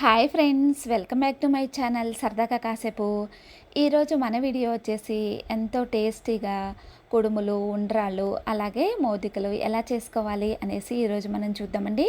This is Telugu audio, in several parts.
Hi friends welcome back to my channel సరదాగా కాసేపు. ఈరోజు మన వీడియో వచ్చేసి ఎంతో టేస్టీగా కుడుములు ఉండ్రాళ్ళు అలాగే మోదికలు ఎలా చేసుకోవాలి అనేసి ఈరోజు మనం చూద్దామండి.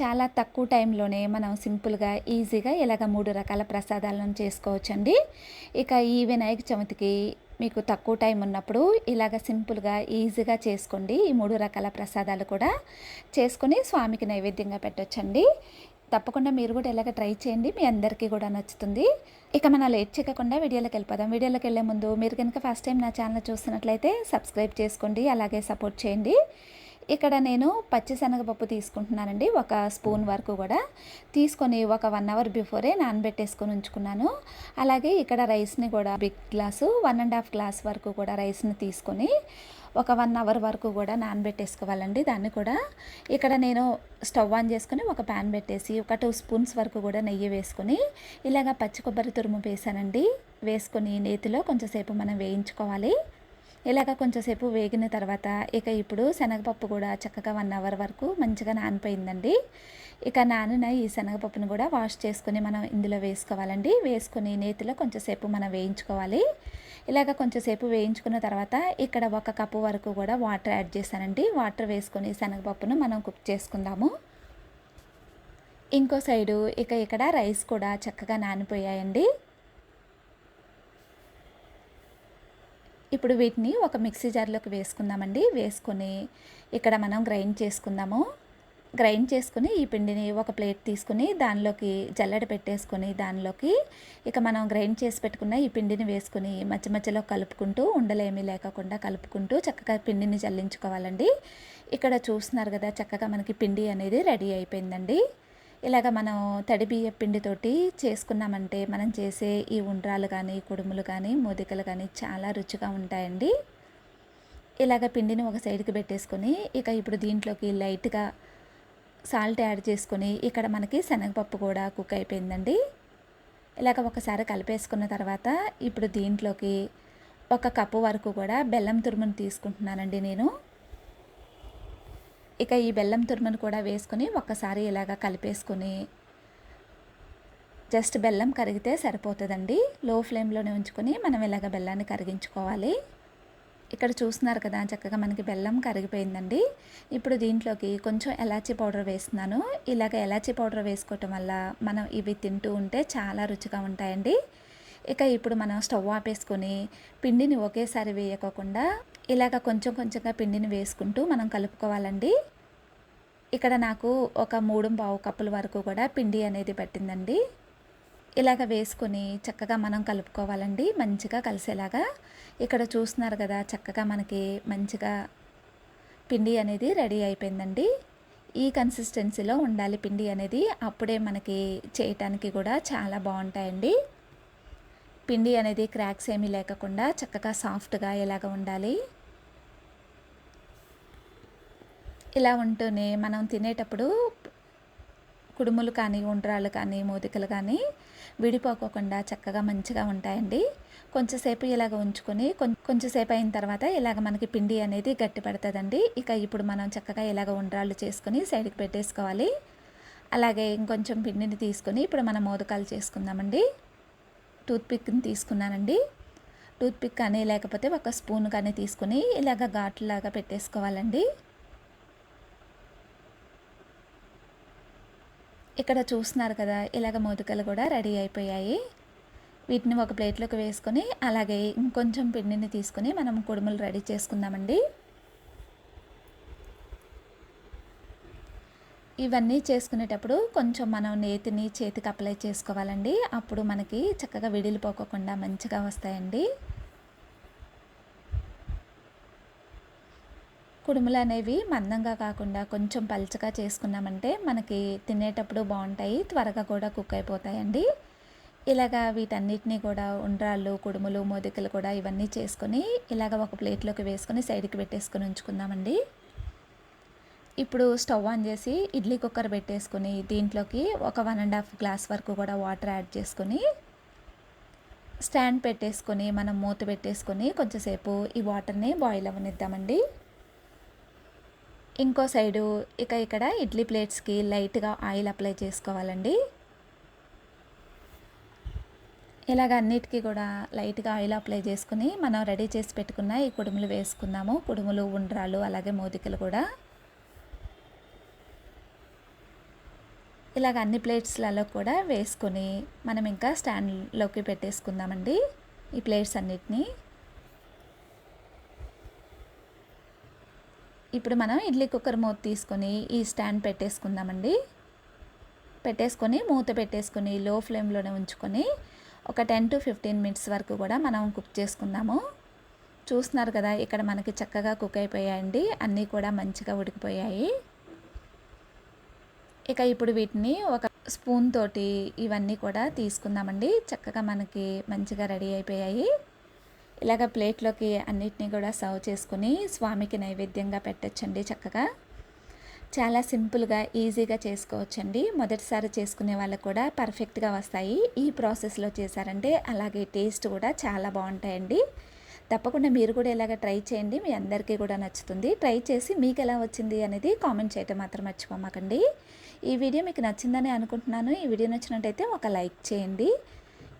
చాలా తక్కువ టైంలోనే మనం సింపుల్గా ఈజీగా ఇలాగ మూడు రకాల ప్రసాదాలను చేసుకోవచ్చండి. ఇక ఈ వినాయక చవితికి మీకు తక్కువ టైం ఉన్నప్పుడు ఇలాగ సింపుల్గా ఈజీగా చేసుకోండి. ఈ మూడు రకాల ప్రసాదాలు కూడా చేసుకుని స్వామికి నైవేద్యంగా పెట్టొచ్చండి. తప్పకుండా మీరు కూడా ఇలాగ ట్రై చేయండి. మీ అందరికీ కూడా నచ్చుతుంది. ఇక మనం లేట్ చేయకుండా వీడియోలోకి వెళ్ళిపోదాం. వీడియోలోకి వెళ్ళే ముందు మీరు కనుక ఫస్ట్ టైం నా ఛానల్ చూస్తున్నట్లయితే సబ్స్క్రైబ్ చేసుకోండి. అలాగే సపోర్ట్ చేయండి. ఇక్కడ నేను పచ్చిశనగపప్పు తీసుకుంటున్నానండి. ఒక స్పూన్ వరకు కూడా తీసుకొని ఒక వన్ అవర్ బిఫోరే నానబెట్టేసుకొని ఉంచుకున్నాను. అలాగే ఇక్కడ రైస్ని కూడా big glass one and half glass వరకు కూడా రైస్ని తీసుకొని ఒక వన్ అవర్ వరకు కూడా నానబెట్టేసుకోవాలండి. దాన్ని కూడా ఇక్కడ నేను స్టవ్ ఆన్ చేసుకొని ఒక ప్యాన్ పెట్టేసి ఒక టూ స్పూన్స్ వరకు కూడా నెయ్యి వేసుకొని ఇలాగ పచ్చి కొబ్బరి తురుము వేసానండి. వేసుకొని నేతిలో కొంచెంసేపు మనం వేయించుకోవాలి. ఇలాగ కొంచెంసేపు వేగిన తర్వాత ఇక ఇప్పుడు శనగపప్పు కూడా చక్కగా వన్ అవర్ వరకు మంచిగా నానిపోయిందండి. ఇక నానిన ఈ శనగపప్పును కూడా వాష్ చేసుకొని మనం ఇందులో వేసుకోవాలండి. వేసుకొని నేతిలో కొంచెంసేపు మనం వేయించుకోవాలి. ఇలాగ కొంచెంసేపు వేయించుకున్న తర్వాత ఇక్కడ ఒక కప్పు వరకు కూడా వాటర్ యాడ్ చేశానండి. వాటర్ వేసుకొని శనగపప్పును మనం కుక్ చేసుకుందాము. ఇంకో సైడు ఇక ఇక్కడ రైస్ కూడా చక్కగా నానిపోయాయండి. ఇప్పుడు వీటిని ఒక మిక్సీ జార్లోకి వేసుకుందామండి. వేసుకొని ఇక్కడ మనం గ్రైండ్ చేసుకుందాము. గ్రైండ్ చేసుకుని ఈ పిండిని ఒక ప్లేట్ తీసుకుని దానిలోకి జల్లెడ పెట్టేసుకొని దానిలోకి ఇక మనం గ్రైండ్ చేసి పెట్టుకున్న ఈ పిండిని వేసుకుని మధ్య మధ్యలో కలుపుకుంటూ ఉండలేమీ లేకుండా కలుపుకుంటూ చక్కగా పిండిని జల్లించుకోవాలండి. ఇక్కడ చూస్తున్నారు కదా చక్కగా మనకి పిండి అనేది రెడీ అయిపోయిందండి. ఇలాగ మనం తడి బియ్య పిండితోటి చేసుకున్నామంటే మనం చేసే ఈ ఉండ్రాలు కానీ కుడుములు కానీ మోదికలు కానీ చాలా రుచిగా ఉంటాయండి. ఇలాగ పిండిని ఒక సైడ్కి పెట్టేసుకొని ఇక ఇప్పుడు దీంట్లోకి లైట్గా సాల్ట్ యాడ్ చేసుకొని ఇక్కడ మనకి శనగపప్పు కూడా కుక్ అయిపోయిందండి. ఇలాగ ఒకసారి కలిపేసుకున్న తర్వాత ఇప్పుడు దీంట్లోకి ఒక కప్పు వరకు కూడా బెల్లం తురుమును తీసుకుంటున్నానండి నేను. ఇక ఈ బెల్లం తురుమును కూడా వేసుకొని ఒక్కసారి ఇలాగ కలిపేసుకొని జస్ట్ బెల్లం కరిగితే సరిపోతుందండి. లో ఫ్లేమ్లోనే ఉంచుకొని మనం ఇలాగ బెల్లాన్ని కరిగించుకోవాలి. ఇక్కడ చూస్తున్నారు కదా చక్కగా మనకి బెల్లం కరిగిపోయిందండి. ఇప్పుడు దీంట్లోకి కొంచెం ఎలాచీ పౌడర్ వేస్తున్నాను. ఇలాగ ఎలాచీ పౌడర్ వేసుకోవటం వల్ల మనం ఇవి తింటూ ఉంటే చాలా రుచిగా ఉంటాయండి. ఇక ఇప్పుడు మనం స్టవ్ ఆపేసుకొని పిండిని ఒకేసారి వేయకోకుండా ఇలాగ కొంచెం కొంచెంగా పిండిని వేసుకుంటూ మనం కలుపుకోవాలండి. ఇక్కడ నాకు ఒక మూడు పావు కప్పుల వరకు కూడా పిండి అనేది పట్టిందండి. ఇలాగ వేసుకొని చక్కగా మనం కలుపుకోవాలండి. మంచిగా కలిసేలాగా. ఇక్కడ చూస్తున్నారు కదా చక్కగా మనకి మంచిగా పిండి అనేది రెడీ అయిపోయిందండి. ఈ కన్సిస్టెన్సీలో ఉండాలి పిండి అనేది. అప్పుడే మనకి చేయటానికి కూడా చాలా బాగుంటాయండి. పిండి అనేది క్రాక్స్ ఏమీ లేకుండా చక్కగా సాఫ్ట్గా ఇలాగ ఉండాలి. ఇలా ఉంటూనే మనం తినేటప్పుడు కుడుములు కానీ ఉండ్రాలు కానీ మోదికలు కానీ విడిపోకోకుండా చక్కగా మంచిగా ఉంటాయండి. కొంచెంసేపు ఇలాగ ఉంచుకొని కొంచెంసేపు అయిన తర్వాత ఇలాగ మనకి పిండి అనేది గట్టి పడుతుందండి. ఇక ఇప్పుడు మనం చక్కగా ఇలాగ ఉండ్రాళ్ళు చేసుకొని సైడ్కి పెట్టేసుకోవాలి. అలాగే ఇంకొంచెం పిండిని తీసుకొని ఇప్పుడు మనం మోదకాలు చేసుకుందామండి. టూత్పిక్ని తీసుకున్నానండి. టూత్పిక్ కానీ లేకపోతే ఒక స్పూన్ కానీ తీసుకుని ఇలాగ ఘాట్లాగా పెట్టేసుకోవాలండి. ఇక్కడ చూస్తున్నారు కదా ఇలాగ మోదకలు కూడా రెడీ అయిపోయాయి. వీటిని ఒక ప్లేట్లోకి వేసుకొని అలాగే ఇంకొంచెం పిండిని తీసుకొని మనం కుడుములు రెడీ చేసుకుందామండి. ఇవన్నీ చేసుకునేటప్పుడు కొంచెం మనం నేతిని చేతికి అప్లై చేసుకోవాలండి. అప్పుడు మనకి చక్కగా విడిలిపోకుండా మంచిగా వస్తాయండి. కుడుములు అనేవి మందంగా కాకుండా కొంచెం పలుచగా చేసుకున్నామంటే మనకి తినేటప్పుడు బాగుంటాయి త్వరగా కూడా కుక్ అయిపోతాయండి. ఇలాగా వీటన్నిటినీ కూడా ఉండ్రాళ్ళు కుడుములు మోదికలు కూడా ఇవన్నీ చేసుకొని ఇలాగ ఒక ప్లేట్లోకి వేసుకొని సైడ్కి పెట్టేసుకొని ఉంచుకుందామండి. ఇప్పుడు స్టవ్ ఆన్ చేసి ఇడ్లీ కుక్కర్ పెట్టేసుకొని దీంట్లోకి ఒక వన్ అండ్ హాఫ్ గ్లాస్ వరకు కూడా వాటర్ యాడ్ చేసుకొని స్టాండ్ పెట్టేసుకొని మనం మూత పెట్టేసుకొని కొంచెంసేపు ఈ వాటర్ని బాయిల్ అవ్వనిద్దామండి. ఇంకో సైడు ఇక ఇక్కడ ఇడ్లీ ప్లేట్స్కి లైట్గా ఆయిల్ అప్లై చేసుకోవాలండి. ఇలాగ అన్నిటికీ కూడా లైట్గా ఆయిల్ అప్లై చేసుకుని మనం రెడీ చేసి పెట్టుకున్న ఈ కుడుములు వేసుకుందాము. కుడుములు ఉండ్రాలు అలాగే మోదికలు కూడా. ఇలాగ అన్ని ప్లేట్స్లలో కూడా వేసుకొని మనం ఇంకా స్టాండ్లోకి పెట్టేసుకుందామండి ఈ ప్లేట్స్ అన్నిటినీ. ఇప్పుడు మనం ఇడ్లీ కుక్కర్ మూత తీసుకొని ఈ స్టాండ్ పెట్టేసుకుందామండి. పెట్టేసుకొని మూత పెట్టేసుకొని లో ఫ్లేమ్లోనే ఉంచుకొని ఒక టెన్ టు ఫిఫ్టీన్ మినిట్స్ వరకు కూడా మనం కుక్ చేసుకుందాము. చూస్తున్నారు కదా ఇక్కడ మనకి చక్కగా కుక్ అయిపోయాయండి. అన్నీ కూడా మంచిగా ఉడికిపోయాయి. ఇక ఇప్పుడు వీటిని ఒక స్పూన్ తోటి ఇవన్నీ కూడా తీసుకుందామండి. చక్కగా మనకి మంచిగా రెడీ అయిపోయాయి. ఇలాగ ప్లేట్లోకి అన్నిటినీ కూడా సర్వ్ చేసుకుని స్వామికి నైవేద్యంగా పెట్టచ్చండి చక్కగా. చాలా సింపుల్గా ఈజీగా చేసుకోవచ్చండి. మొదటిసారి చేసుకునే వాళ్ళకు కూడా పర్ఫెక్ట్గా వస్తాయి. ఈ ప్రాసెస్లో చేశారంటే అలాగే టేస్ట్ కూడా చాలా బాగుంటాయండి. తప్పకుండా మీరు కూడా ఇలాగ ట్రై చేయండి. మీ అందరికీ కూడా నచ్చుతుంది. ట్రై చేసి మీకు ఎలా వచ్చింది అనేది కామెంట్ చేయటం మాత్రం మర్చిపోమాకండి. ఈ వీడియో మీకు నచ్చిందని అనుకుంటున్నాను. ఈ వీడియో నచ్చినట్టయితే ఒక లైక్ చేయండి.